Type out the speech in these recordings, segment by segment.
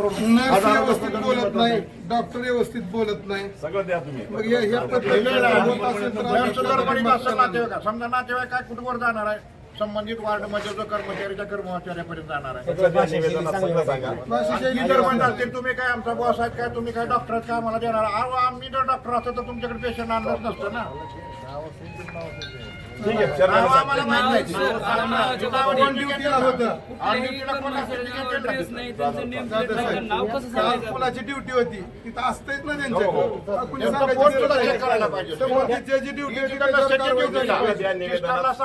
व्यवस्थित बोलत नाही डॉक्टर व्यवस्थित बोलत नाही. सगळं द्या तुम्ही. मग या पद्धतीने नातेवाईक. समजा नातेवाईक काय कुठवर जाणार आहे? संबंधित वार्डमध्ये जो कर्मचारीच्या कर्मचाऱ्यापर्यंत जाणार आहे. सगळं द्या निवेदनात सगळं सांगा. जर तुम्ही काय आमचा बॉस आहेत काय? तुम्ही काय डॉक्टर आहेत काय आम्हाला देणार? अहो आम्ही जर डॉक्टर असतो तर तुमच्याकडे पेशंट आणलंच नसतं ना. ठीक आहे आम्हाला माहीत नाही नाव कोण ड्युटीला होतं? आणि ड्युटीला कोण काल मुलाची ड्युटी होती. तिथं असतेच ना हो, हो. त्यांच्याकडे कुणी पोस्ट नाही. check करायला पाहिजे. ज्याची ड्युटी ही होती त्याच्यावर कारवाई झाली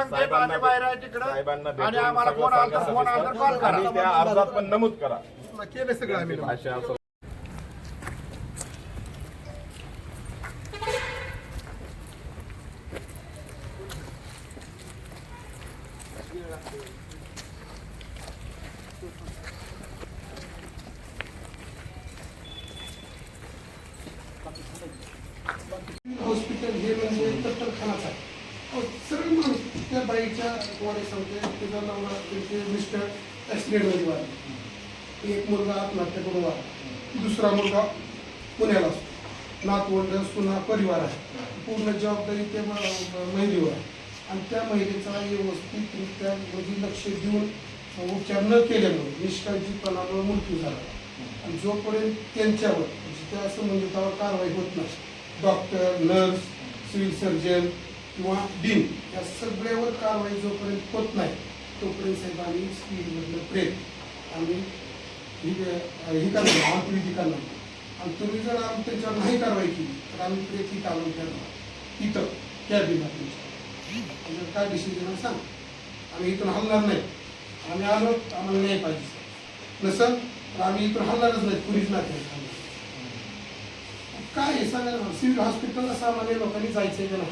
साहेबांना आणि आम्हाला फोन आला तर सांगा फोन आला तर कॉल करा. आणि त्या अर्जात पण नमूद करा. केलं सगळं आम्ही. भाषा असं हे म्हणजे कत्तलखानाच आहे. अहो, सरळ माणूस त्या बाईच्या वारे सांगते तिचा नवरा त्यांचे मिस्टर ॲक्सिडेंटमध्ये वाढले. एक मुलगा आत्महत्या करून दुसरा मुलगा पुण्याला असतो. नातवंड सुना परिवार आहे. पूर्ण जबाबदारी त्या महिलेवर आहे. आणि त्या महिलेचा व्यवस्थितरित्या म्हणजे लक्ष देऊन उपचार न केल्यामुळे निष्काळजीपणामुळे मृत्यू झाला. आणि जोपर्यंत त्यांच्यावर म्हणजे त्या संबंधितावर कारवाई होत नाही डॉक्टर नर्स सिव्हिल सर्जन किंवा डीन या सगळ्यावर कारवाई जोपर्यंत होत नाही तोपर्यंत साहेबांनी स्पीडमधलं प्रेत आणि ही ही करणार आंतरिक करणार आणि तुम्ही जर आम त्यांच्यावर नाही कारवाई केली तर आम्ही प्रेत ही कारवाई करणार इथं कॅबिनला तुमच्या काय डिसिजन सांग आम्ही इथून हलणार नाही. आम्ही आलो आम्हाला नाही पाहिजे. नसल तर आम्ही इथून हलणारच नाही कुणीच नाही. काय आहे? सांगा ना. सिव्हिल हॉस्पिटलला सामान्य लोकांनी जायचंय का नाही?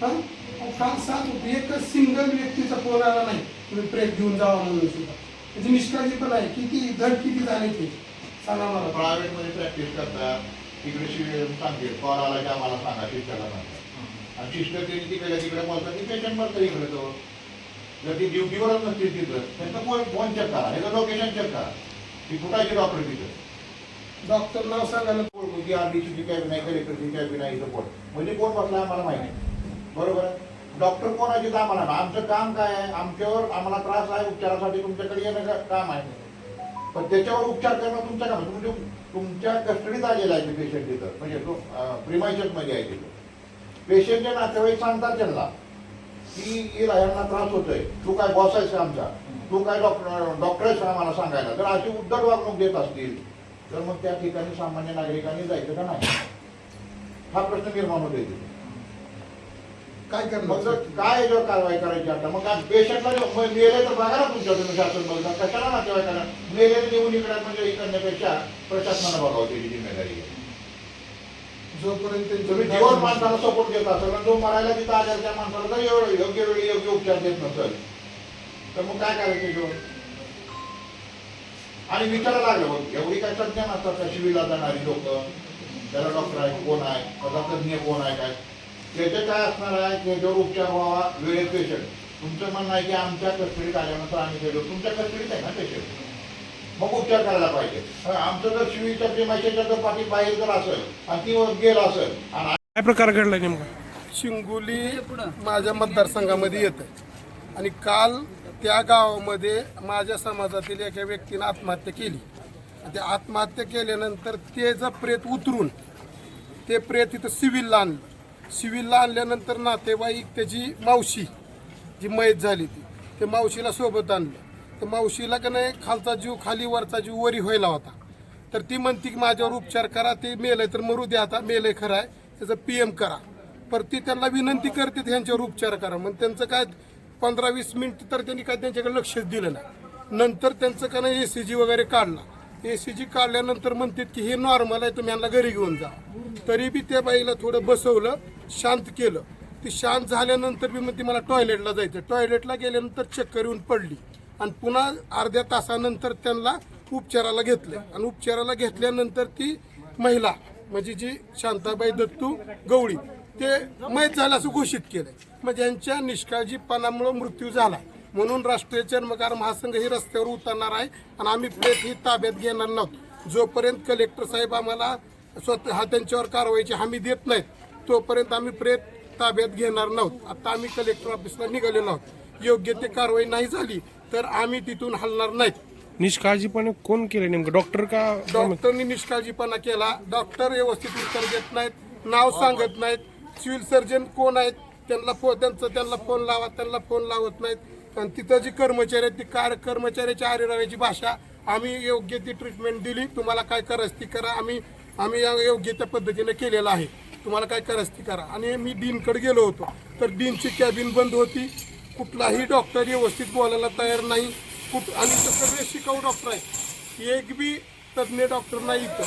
हा? अहो, काल सात होते एकच सिंगल व्यक्तीचा फोन आला नाही. तुम्ही प्रेत घेऊन जावा म्हणून सुद्धा. त्याची निष्काळजी पण आहे. किती धड किती झाले ते? सांगा मला. प्रायव्हेटमध्ये प्रॅक्टिस करतात. इकडे शिबिर सांगते कॉल आला की आम्हाला सांगा. सिस्टरला सांगा. आणि सिस्टर त्यांनी तिकडे तिकडे बोलतात की पेशंट मरतं इकडे तो. जर ती ड्युटीवरच नसतील तिथं त्यांचं फोन फोन चेक करा. ह्याचं लोकेशन चेक करा. ती कुठायची डॉक्टर तिथं? डॉक्टर नाव सांगायला मुलगी आरडीसीची कॅबिन आहे कलेक्टरची कॅबिन आहे इथं कोण? म्हणजे कोण बसला आम्हाला माहिती आहे बरोबर आहे? डॉक्टर आहे तिथं आम्हाला आमचं काम काय आहे? आमच्यावर आम्हाला त्रास आहे उपचारासाठी तुमच्याकडे येणं काम आहे. पण त्याच्यावर उपचार करणं तुमचं काम आहे. तुमच्या तुमच्या कस्टडीत आलेला आहे पेशंट तिथं. म्हणजे तो प्रिमायचर आहे तिथं. पेशंटच्या नातेवाईक सांगतात त्यांना की हिला यांना त्रास होतोय. तू काय बॉस आहेस आमचा? तू काय डॉक्टर डॉक्टर आहेस आम्हाला सांगायला? तर अशी उद्धट वागणूक देत असतील. तर मग त्या ठिकाणी सामान्य नागरिकांनी जायचं का नाही? हा प्रश्न निर्माण होतो इथे. काय मग करणार जर काय याच्यावर कारवाई करायची आता मग काय पेशंटला मेले तर बघा ना तुमच्या तुम्ही शासन बघा कशाला नातेवाईकांना मेलेले नेऊन इकडे म्हणजे करण्यापेक्षा प्रशासनानं बघावं त्याची जिम्मेदारी. आहे. जोपर्यंत तुम्ही जीवन माणसाला सपोर्ट देत असाल आणि जो मरायला तिथं आल्या त्या माणसाला जर योग्य वेळी योग्य उपचार देत नसेल. तर मग काय करायचं याच्यावर आणि विचारायला लागलं मग एवढी काय तज्ञ नसतात का शिवीला जाणारी लोक? त्याला डॉक्टर आहे कोण आहे त्याचा तज्ञ कोण आहे काय? त्याचे काय असणार आहे? त्याच्यावर उपचार व्हावा वेळेत पेशंट तुमचं म्हणणं आहे की आमच्या कस्टडीत आल्यानंतर आम्ही त्याच्यावर तुमच्या कस्टडीत आहे ना पेशंट मग उपचार करायला पाहिजे. आमचं जर शिवीच्या प्रेमाच्या जर पाठी बाहेर जर असेल आणि ती गेलं असेल आणि काय प्रकार घडलाय नेमका? शिंगोली माझ्या मतदारसंघामध्ये येतं आणि काल त्या गावामध्ये माझ्या समाजातील एका व्यक्तीनं आत्महत्या केली. आणि ते आत्महत्या केल्यानंतर त्याचं प्रेत उतरून ते प्रेत इथं सिव्हिलला आणलं. सिव्हिलला आणल्यानंतर नातेवाईक त्याची मावशी जी मयत झाली ती ते मावशीला सोबत आणलं. तर मावशीला का नाही खालचा जीव खाली वरचा जीव वरी व्हायला होता. तर ती म्हणती की माझ्यावर उपचार करा ते मेलंय तर मरू द्या आता मेलंय खरं आहे त्याचं पी एम करा. पर ती त्यांना विनंती करते ह्यांच्यावर उपचार करा. मग त्यांचं काय पंधरा वीस मिनिट तर त्यांनी काय त्यांच्याकडे लक्षच दिलं नाही. नंतर त्यांचं का नाही ए सी जी वगैरे काढला. ए सी जी काढल्यानंतर म्हणतात की हे नॉर्मल आहे तुम्ही यांना घरी घेऊन जा. तरी बी त्या बाईला थोडं बसवलं शांत केलं. ती शांत झाल्यानंतर बी म्हणते मला टॉयलेटला जायचं टॉयलेटला गेल्यानंतर चक्कर येऊन पडली. आणि पुन्हा अर्ध्या तासानंतर त्यांना उपचाराला घेतलं आणि उपचाराला घेतल्यानंतर ती महिला म्हणजे जी शांताबाई दत्तू गवळी ते मयत झालं असं घोषित केलंय. म्हणजे यांच्या निष्काळजीपणामुळे मृत्यू झाला. म्हणून राष्ट्रीय चर्मकार महासंघ ही रस्त्यावर उतरणार आहे आणि आम्ही प्रेत ही ताब्यात घेणार नव्हतो. जोपर्यंत कलेक्टर साहेब आम्हाला स्वतः त्यांच्यावर कारवाईची हमी देत नाहीत तोपर्यंत आम्ही प्रेत ताब्यात घेणार नव्हतो. आता आम्ही कलेक्टर ऑफिसला निघालेलो आहोत. योग्य ते कारवाई नाही झाली तर आम्ही तिथून हलणार नाहीत. निष्काळजीपणे कोण केलं नेमकं? डॉक्टर का डॉक्टरनी निष्काळजीपणा केला. डॉक्टर व्यवस्थित उत्तर देत नाहीत नाव सांगत नाहीत. सिव्हिल सर्जन कोण आहेत त्यांना फो त्यांचं त्यांना फोन लावा त्यांना फोन लावत नाहीत. आणि तिथं जी कर्मचारी आहेत ती कार कर्मचाऱ्याची आरेराव्याची भाषा आम्ही योग्य ती ट्रीटमेंट दिली. तुम्हाला काय करायचं ती करा आम्ही आम्ही या योग्य त्या पद्धतीने केलेलं आहे. तुम्हाला काय करायचं ती करा. आणि मी डीनकडे गेलो होतो. तर डीनची कॅबिन बंद होती. कुठलाही डॉक्टर व्यवस्थित बोलायला तयार नाही. कुठ आणि सगळे शिकाऊ डॉक्टर आहेत. एक बी तज्ज्ञ डॉक्टर नाही इथं.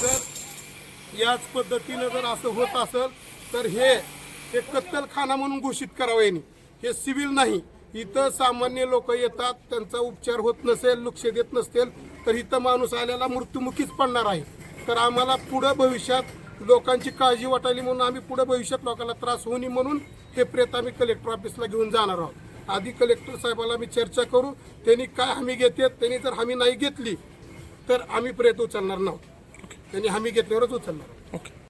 जर याच पद्धतीनं जर असं होत असेल तर हे हे कत्तलखाना म्हणून घोषित करावं यांनी. हे सिव्हिल नाही. इथं सामान्य लोक येतात त्यांचा उपचार होत नसेल लक्ष देत नसतील तर इथं माणूस आलेला मृत्युमुखीच पडणार आहे. तर आम्हाला पुढं भविष्यात लोकांची काळजी वाटायली म्हणून आम्ही पुढे भविष्यात लोकांना त्रास होऊ नये म्हणून हे प्रेत आम्ही कलेक्टर ऑफिसला घेऊन जाणार आहोत. आधी कलेक्टर साहेबाला आम्ही चर्चा करू त्यांनी काय हमी घेते त्यांनी जर हमी नाही घेतली तर आम्ही प्रेत उचलणार नाहोत त्यांनी हमी घेतल्यावरच उचलणार. ओके.